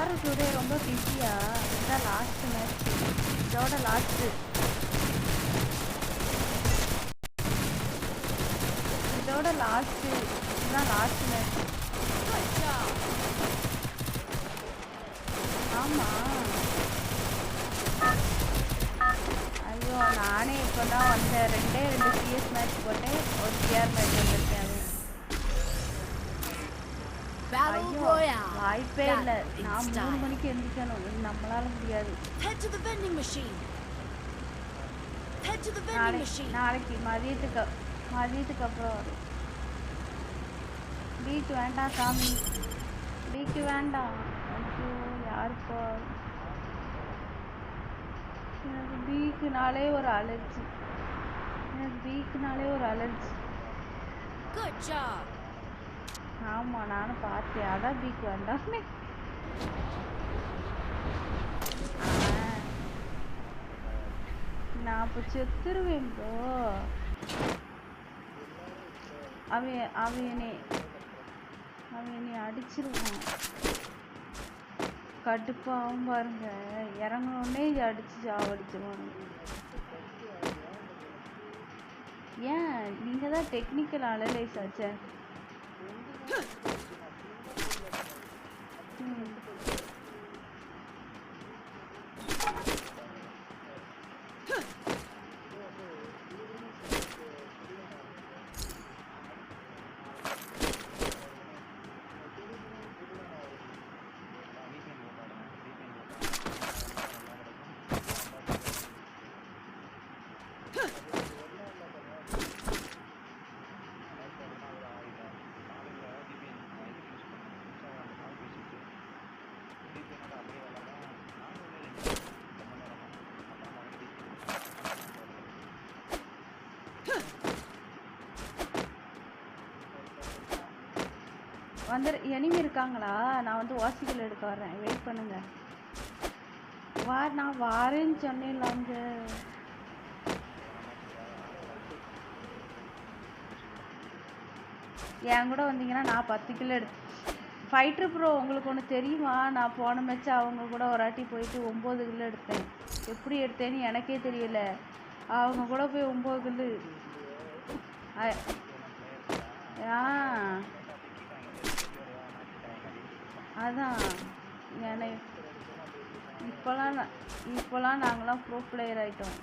எல்லாரும் டுடே ரொம்ப பிஸியா இதான் லாஸ்ட் மேட்ச் இதோட லாஸ்ட் இதோட லாஸ்ட் இதுதான் லாஸ்ட் மேட்ச் ஆமா. ஐயோ நானே இப்போ தான் வந்தேன். ரெண்டே ரெண்டு சிஎஸ் மேட்ச் போட்டேன். ஒரு சிஆர் மேட்ச் வந்திருக்கேன். வாய்ப்பே இல்லை. நான் மூணு. மணிக்கு எந்திரிக்கணும். நம்மளால முடியாது. நாளைக்கு மதியத்துக்கு மதியத்துக்கு அப்புறம். வரும் பீச் வேண்டாம் சாமி. பீச் வேண்டாம். ஐயோ யாருப்பா? எனக்கு பீக்குனாலே ஒரு அலர்ஜி எனக்கு பீக்குனாலே ஒரு அலர்ஜி Good job. ஆமாம் நானும் பார்த்தேன். அதான் பீக் வேண்டாமே நான் இப்போ செத்துருவேன் போ. அவன் அவன் என்னை என்னை அடிச்சிருவான். கடுப்பாகவும் பாருங்க. இறங்கினோடனே அடிச்சு சாவடிச்சிருவாங்க ஏன்? நீங்கள் தான் டெக்னிக்கல் அனலைஸ் ஆச்சே Hmm. வந்து எனிமி இருக்காங்களா? நான் வந்து வாசிக்கல் எடுக்க வரேன் வெயிட் பண்ணுங்க. வா நான் வாரேன்னு சொன்னேன்ல அங்க. என் கூட வந்தீங்கன்னா நான் பத்து கிலோ எடுத்து ஃபைட்ரு ப்ரோ உங்களுக்கு ஒன்று தெரியுமா? நான் போன மேட்ச் அவங்க கூட ஒரு வாட்டி போயிட்டு ஒம்பது கிலோ எடுத்தேன். எப்படி எடுத்தேன்னு எனக்கே தெரியல. அவங்க கூட போய் ஒம்பது கிலோ ஆ. அதான் என்னை இப்போலாம் இப்போலாம் நாங்களாம் ப்ரோ பிளேயர் ஆகிட்டோம்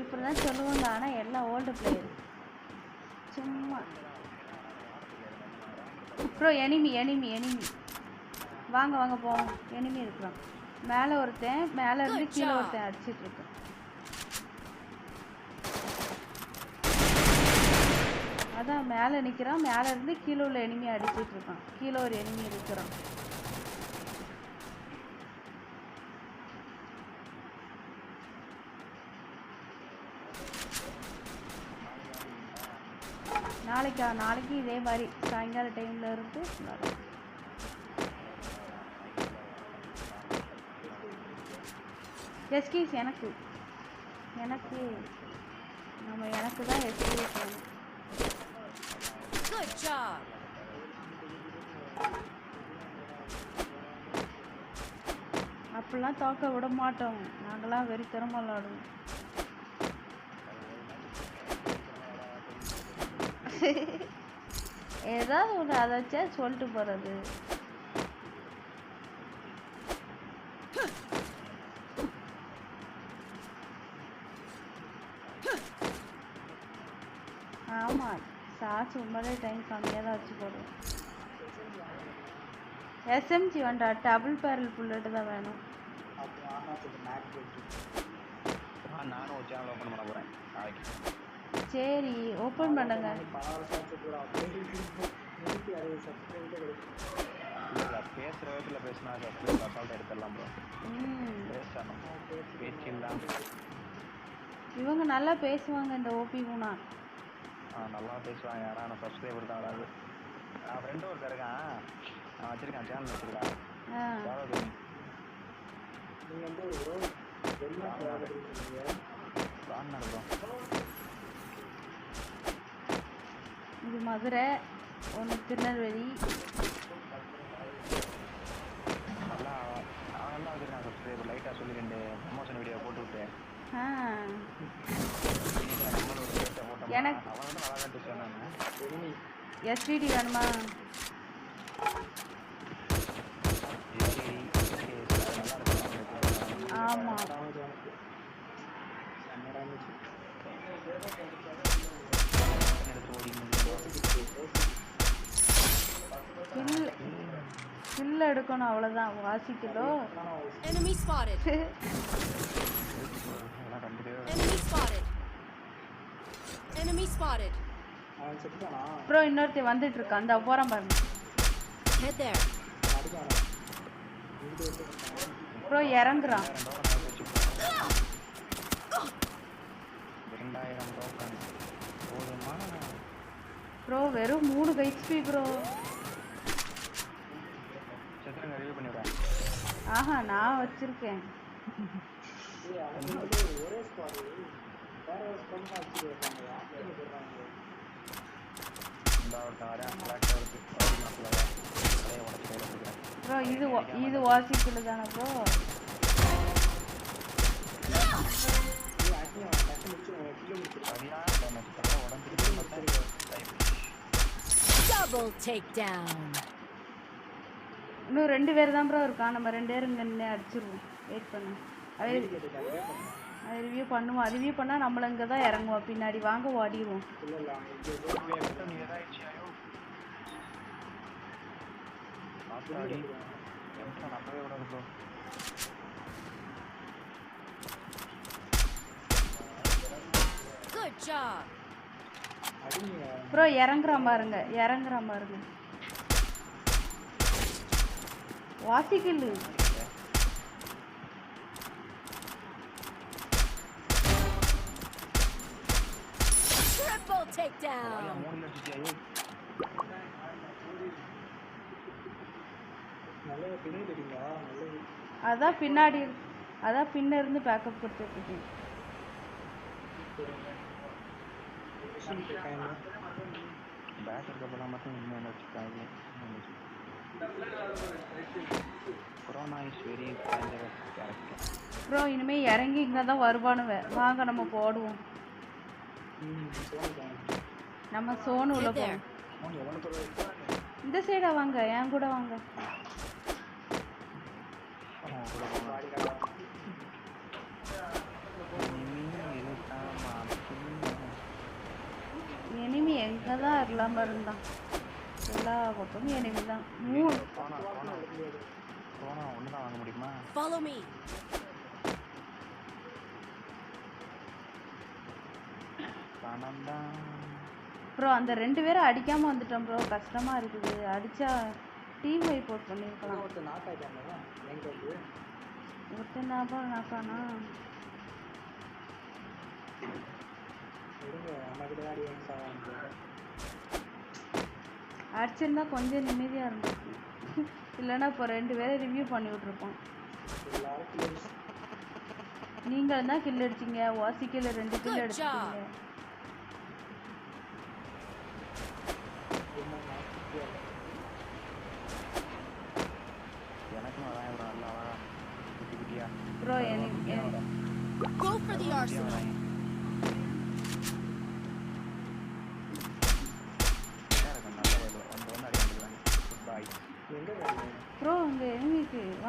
இப்படி தான் சொல்லுவாங்க ஆனால் எல்லாம் old player bro enemy enemy enemy வாங்க வாங்க போவோம். எனிமி இருக்கிறான் மேலே ஒருத்தன் மேலே இருந்து கீழே. ஒருத்தன் அடிச்சிட்டு இருக்கான். அதான் மேலே நிற்கிறான் மேலே இருந்து கீழே உள்ள எனிமி அடிச்சிட்டு இருக்கான். கீழே ஒரு எனிமி இருக்கிறான். நாளைக்கா நாளைக்கு இதே மாதிரி சாயங்கால டைம்ல இருந்து. எஸ்கீஸ் எனக்கு எனக்கு நம்ம எனக்கு தான் எஸ்கீஸ் வேணும் Good job. அப்படிலாம் தோக்க விட மாட்டோம் நாங்களாம் வெறித்தனமாக விளாடுவோம் ஏதாவது ஒன்று அதை வச்சா சொல்லிட்டு போகிறது ஆமாம் சார்ஜ் உண்மையிலே டைம் கம்மியாக தான் வச்சு போடுவேன் எஸ்எம்ஜி வேண்டா டபுள் பேரல் புல்லட் தான் வேணும். ஆ நானும் ஒரு சேனல் ஓப்பன் பண்ண போகிறேன் நாளைக்கு. சரி ஓப்பன் பண்ணுங்க. பேசுகிற விதத்தில் பேசினா சப்ஸ்கிரைப் அசால்ட்டாக எடுத்துடலாம் ப்ரோ பேச்சு இல்லாமல் இவங்க நல்லா பேசுவாங்க இந்த ஓபி குணா ஆ. நல்லா பேசுவாங்க யாரா ஆனால் சப்ஸ்கிரைபர் தான் வராது நான் ஃப்ரெண்டு ஒருத்தர் இருக்கான் நான் வச்சிருக்கேன் சேனல் வச்சிருக்கேன் ஆ எவ்வளோ நீங்க எந்த ஊரு ப்ரோ வெளிநாட்டுல வேலை இருக்கீங்க ரான் இருக்கும் இது மதுரை ஒன்று திருநெல்வேலி. லைட்டாக சொல்லி ரெண்டு ப்ரமோஷன் வீடியோ போட்டு விட்டேன் எனக்கு- எஸ்டிடி வேணுமா ஆமாம் டேமேஜ் எனக்கு செம்ம டேமேஜ் கில் கில் எடுக்கணும் அவ்வளோதான் வாசிக்கலோ Enemy spotted. Enemy spotted. Enemy spotted. அப்புறம் இன்னொருத்தன் வந்துட்டு இருக்கான் அந்த போகிறான் பாருங்க. Head there. இறங்குறான். ப்ரோ வெறும் மூணு ஹெச்பி ப்ரோ. ஆஹா நான் வச்சிருக்கேன் ஒரே ஸ்குவாடு வேற ஒரு ஸ்குவாட் அடிச்சுட்டு இருக்காங்க போடுறாங்க ப்ரோ இது இது வாசிக்கல தானே ப்ரோ Double takedown. இன்னும் ரெண்டு பேர் தான் ப்ரோ இருக்கான். நம்ம ரெண்டு பேரும் இங்கே நின்று அடிச்சிருவோம். வெயிட் பண்ணு. அது அது ரிவ்யூ பண்ணுவோம். ரிவ்யூ பண்ணால் நம்மள இங்கே தான் இறங்குவோம். பின்னாடி வாங்க ஓடிடுவோம். ப்ரோ இறங்குறான் பாருங்க. இறங்குறான் பாருங்க வாசிக்கலு Triple takedown. மூணு லட்சத்தி ஐயோ நல்ல பின்னாடி அடிங்க நல்ல அதான் பின்னாடி அதான் பின்ன இருந்து பேக்கப் கொடுத்துட்டு இருக்கேன் இருக்காங்க பேக் இருக்கப்பெல்லாம் மட்டும் இன்னும் வச்சுருக்காங்க ப்ரோ இனிமேல் இறங்கி இங்கே தான் வருவானுவ. வாங்க நம்ம போடுவோம். நம்ம சோனு உள்ள. போவோம். இந்த சைடா வாங்க என் கூட வாங்க. எனிமி எங்கே தான் இல்லாமல் இருந்தான் எல்லா பக்கமும் எனிமி தான் மூணு. போனா ஒன்று தான் வாங்க முடியுமா? Follow me. பணம் தான் ப்ரோ அந்த ரெண்டு பேரும் அடிக்காமல் வந்துட்டோம் ப்ரோ. கஷ்டமாக இருக்குது. அடித்தா டீம் வைப் அவுட் பண்ணியிருக்கலாம் ஒருத்தர் நாக் வந்து ஒருத்தன் ஞாபகம் நாக்கானா விடுங்க நம்ம கிட்ட ஆடி வாங்கி சாவாங்க அடிச்சிருந்தா கொஞ்சம் நிம்மதியாக இருந்துச்சு இல்லைன்னா இப்போ ரெண்டு பேரை ரிவ்யூ பண்ணி விட்ருப்போம் நீங்கள் தான் கில் அடிச்சிங்க. வாசிக்கல ரெண்டு கில் குட்டியா. ப்ரோ எனக்கு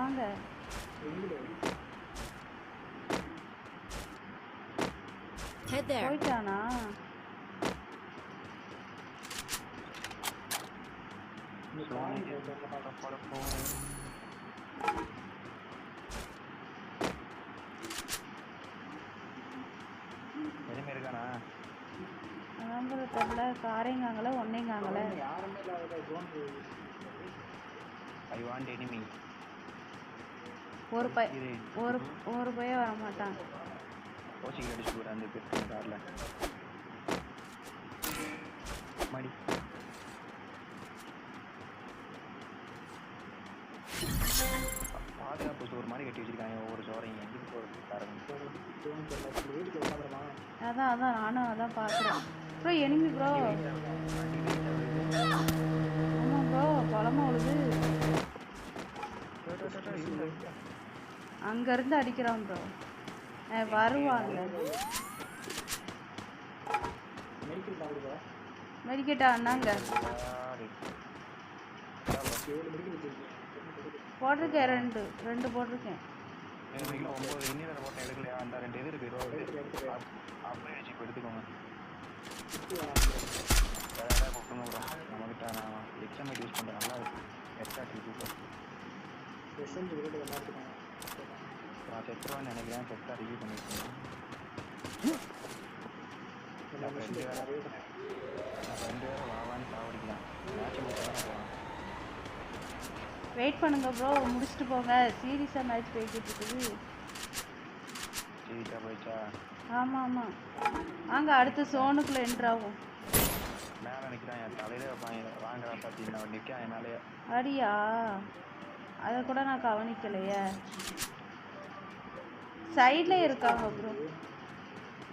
வாங்க. போயிட்டானா? எதுவுமே இருக்கானா அதான் ப்ரோ தெரில காரைங்காங்கள ஒன்னேங்காங்கள ஐ வாண்ட் எனிமி ஒரு பை ஒரு ஒரு பையன் வர மாட்டான். கோச்சிங் அடிச்சு போகிறேன் அந்த பேர் காரில் மடி பாதுகாப்பு சோறு மாதிரி கட்டி வச்சிருக்காங்க. ஒவ்வொரு சோறையும் எங்கிட்டு போகிறது உட்காந்துருமா அதான் அதான். நானும் அதான் பார்க்குறேன் ப்ரோ எனிமி ப்ரோ ஆமாம் ப்ரோ பழமா உழுது. அங்கேருந்து அடிக்கிறான் ப்ரோ வருவாங்க. மெடிக்கெட்டா அண்ணாங்க? போட்டிருக்கேன் ரெண்டு. ரெண்டு போட்டிருக்கேன். எடுத்துக்கோங்க நான் செத்துருவேன்னு நினைக்கிறேன். செத்தா ரிவ்யூ பண்ணிருக்கேன். நான் ரெண்டு பேரும் வாவான்னு சாவடிக்கலாம் மேட்ச் முடிச்சு போகலாம் வெயிட் பண்ணுங்க ப்ரோ முடிச்சுட்டு போங்க. சீரியஸாக மேட்ச் போய்கிட்டு இருக்குது. சீட்டா போயிடுச்சா? ஆமாம் ஆமாம் வாங்க அடுத்த சோனுக்குள்ளே என்ட்ரு ஆகும் மேலே நிற்கிறான் என் தலையிலே வைப்பாங்க வாங்குறா பார்த்தீங்கன்னா நிற்கான் என் மேலேயே. அடியா. அதை கூட நான் கவனிக்கலையே. சைடில் இருக்காங்க bro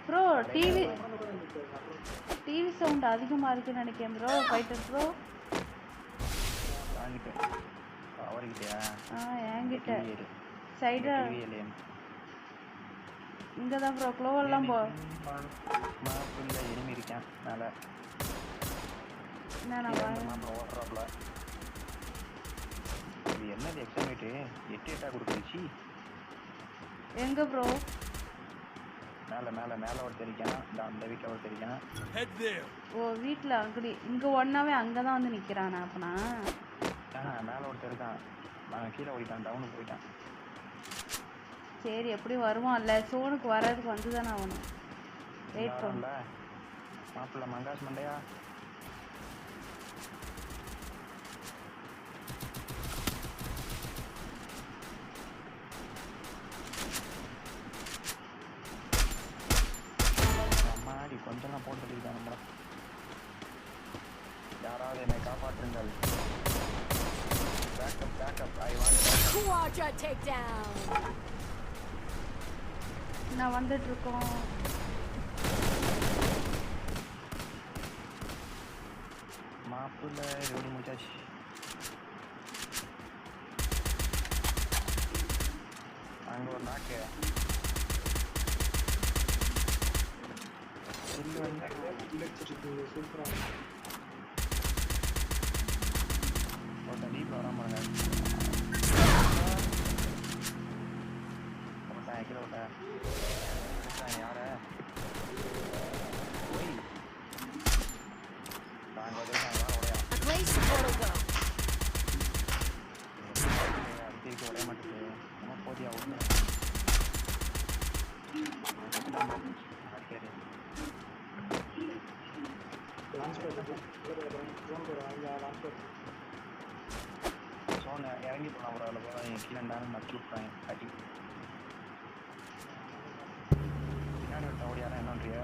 bro TV TV sound அதிகமாக இருக்குன்னு நினைக்கிறேன் ப்ரோ ஃபைட்டர் ப்ரோ அவர்கிட்டயா? ஆ என்கிட்ட. சைடாக இங்கே தான் ப்ரோ க்ளோவெல்லாம் போ. எனிமி இருக்கேன் மேலே. என்ன நான் வாங்க. என்னது எக்ஸாமேட்டு எட்டு எட்டா கொடுத்துருச்சு எங்கே ப்ரோ மேலே மேலே மேலே ஒருத்தர் இருக்கான் இந்த அந்த வீட்டில் ஒருத்தர் இருக்கான் ஓ வீட்டில் அங்கடி. இங்கே ஒன்றாவே அங்கே தான் வந்து நிற்கிறானா அப்பனா? ஆ மேலே ஒருத்தர் இருக்கான் நான் கீழே போயிட்டான் டவுனுக்கு போயிட்டான். சரி எப்படி வருவான்ல. சோனுக்கு வர்றதுக்கு வந்து தானே ஆகணும் வெயிட் பண்ணு வரல மாப்பிள்ள மங்காஸ் மண்டையா அம்மாடி கொஞ்சம்லாம் போட்டு சொல்லியிருக்காங்க நம்மள யாராவது என்னை காப்பாற்றுங்கள் backup backup I want Quadra takedown. நான் வந்துட்டு இருக்கோம் மாப்பிள்ள ரெடி முடிச்சாச்சு. அங்க ஒரு நாக்கு. புல்லு வந்து சூப்பராக ஒருத்தன் டீப்ல வராம பாருங்க ஒருத்தன் கீழே விட்டேன் ஒருத்தன் யார ஒய் நாங்க வந்து உடையா A glacier portal go. திருப்பி உடைய மாட்டேங்குது நம்ம போதியா ஒன்று சரி லான்ச் பேட் ஜோன் போகிறோம் இங்கே லான்ச் பேட் சோனை இறங்கி போகலாம் ஒரு அளவு என் கீழே இருந்தாலும் நக்கி விட்றாங்க அடி. பின்னாடி விட்ட ஓடியாரா என்னன்றிய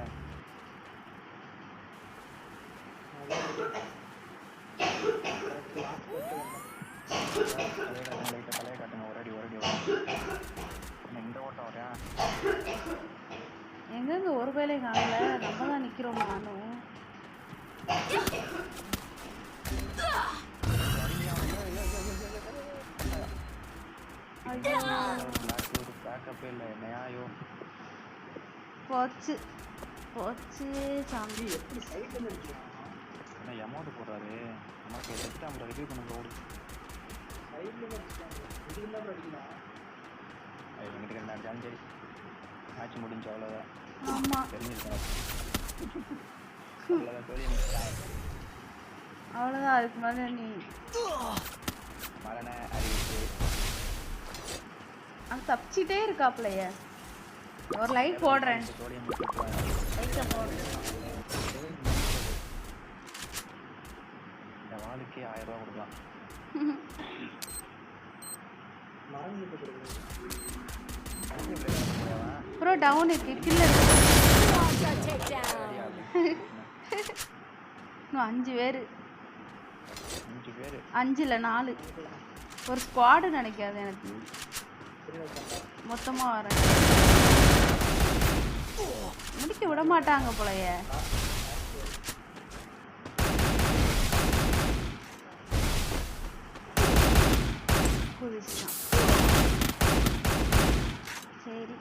தலையை காட்டுங்க லைட்டாக தலையை காட்டுங்க. ஒரு அடி ஒரு அடி இந்த ஓட்டம் வரையா எங்கெங்க ஒரு வேலை காணல? நம்ம தான் நிற்கிறோம் நானும். இல்லை என்னையா ஐயோ போச்சு போச்சு சாமி எப்படி சைடில் இருக்கலாம் என்ன அமௌண்ட் போடுறாரு நமக்கு எக்ஸாம் ரிவ்யூ பண்ணுங்க ஓடு சைடில் வச்சுக்காங்க இதுக்கு தான் அடிக்கலாம் எங்கிட்ட ரெண்டு அடிச்சாலும் சரி மேட்ச் முடிஞ்சு அவ்வளோதான் ஆமாம் தெரிஞ்சிருக்கேன் அவ்வளோதான் தெரியும் அவ்வளோதான் அதுக்கு மேலே நீ மரண அறிவிப்பு அங்கே தப்பிச்சிட்டே இருக்காப்லையே. ஒரு லைட் போடுறேன். லைட்டை போடுறேன் வாளுக்கே ஆயிரம் ரூபா கொடுக்கலாம். அப்புறம் டவுன் இருக்கு. Takedown. இன்னும் அஞ்சு பேர். அஞ்சு பேர். அஞ்சு இல்லை நாலு. ஒரு ஸ்குவாடு நினைக்காது எனக்கு. மொத்தமாக வரேன் முடிக்க விட மாட்டாங்க போலைய. குதிச்சுட்டான். சரி.